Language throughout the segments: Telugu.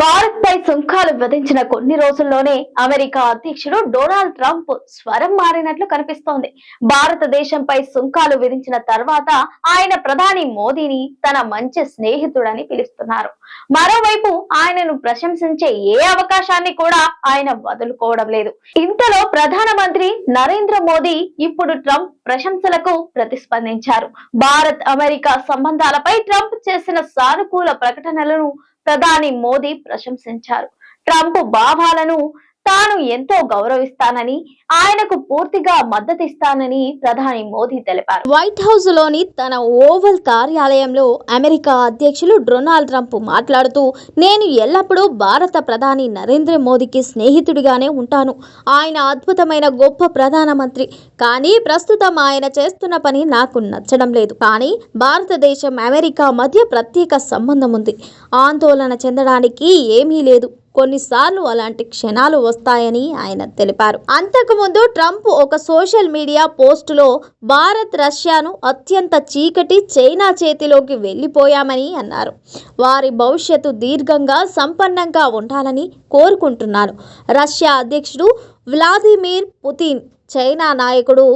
భారత్ పై సుంకాలు విధించిన కొన్ని రోజుల్లోనే అమెరికా అధ్యక్షుడు డొనాల్డ్ ట్రంప్ స్వరం మారినట్లు కనిపిస్తోంది. భారతదేశంపై సుంకాలు విధించిన తర్వాత ఆయన ప్రధాని మోదీని తన మంచి స్నేహితుడని పిలుస్తున్నారు. మరోవైపు ఆయనను ప్రశంసించే ఏ అవకాశాన్ని కూడా ఆయన వదులుకోవడం లేదు. ఇంతలో ప్రధానమంత్రి నరేంద్ర మోదీ ఇప్పుడు ట్రంప్ ప్రశంసలకు ప్రతిస్పందించారు. భారత్ అమెరికా సంబంధాలపై ట్రంప్ చేసిన సానుకూల ప్రకటనలను ప్రధాని మోదీ ప్రశంసించారు. ట్రంప్ భావాలను తాను ఎంతో గౌరవిస్తానని ఆయనకు పూర్తిగా మద్దతిస్తానని ప్రధాని మోదీ తెలిపారు. వైట్ హౌస్లోని తన ఓవల్ కార్యాలయంలో అమెరికా అధ్యక్షులు డొనాల్డ్ ట్రంప్ మాట్లాడుతూ నేను ఎల్లప్పుడూ భారత ప్రధాని నరేంద్ర మోదీకి స్నేహితుడిగానే ఉంటాను. ఆయన అద్భుతమైన గొప్ప ప్రధానమంత్రి. కానీ ప్రస్తుతం ఆయన చేస్తున్న పని నాకు నచ్చడం లేదు. కానీ భారతదేశం అమెరికా మధ్య ప్రత్యేక సంబంధం ఉంది. ఆందోళన చెందడానికి ఏమీ లేదు. కొన్నిసార్లు అలాంటి క్షణాలు వస్తాయని ఆయన తెలిపారు. అంతకుముందు ట్రంప్ ఒక సోషల్ మీడియా పోస్టులో భారత్ రష్యాను అత్యంత చీకటి చైనా చేతిలోకి వెళ్ళిపోయామని అన్నారు. వారి భవిష్యత్తు దీర్ఘంగా సంపన్నంగా ఉండాలని కోరుకుంటున్నాను రష్యా అధ్యక్షుడు వ్లాదిమిర్ పుతిన్ చైనా నాయకుడు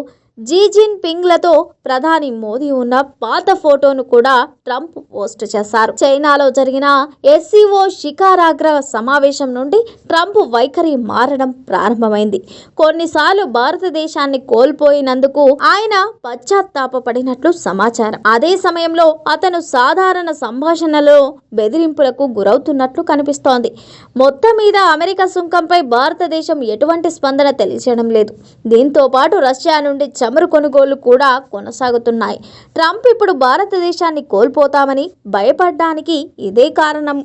జీజిన్ పింగ్లతో ప్రధాని మోదీ ఉన్న పాత ఫోటోను కూడా ట్రంప్ పోస్ట్ చేశారు. చైనాలో జరిగిన ఎస్సీఓ శిఖారాగ్ర సమావేశం నుండి ట్రంప్ వైఖరి మారడం ప్రారంభమైంది. కొన్నిసార్లు భారతదేశాన్ని కోల్పోయినందుకు ఆయన పశ్చాత్తాపపడినట్లు సమాచారం. అదే సమయంలో అతను సాధారణ సంభాషణలో బెదిరింపులకు గురవుతున్నట్లు కనిపిస్తోంది. మొత్తం మీద అమెరికా సుంకంపై భారతదేశం ఎటువంటి స్పందన తెలియజేయడం లేదు. దీంతో పాటు రష్యా నుండి చమురు కొనుగోలు కూడా కొనసాగుతున్నాయి. ట్రంప్ ఇప్పుడు భారతదేశాన్ని కోల్పోతామని భయపడడానికి ఇదే కారణం.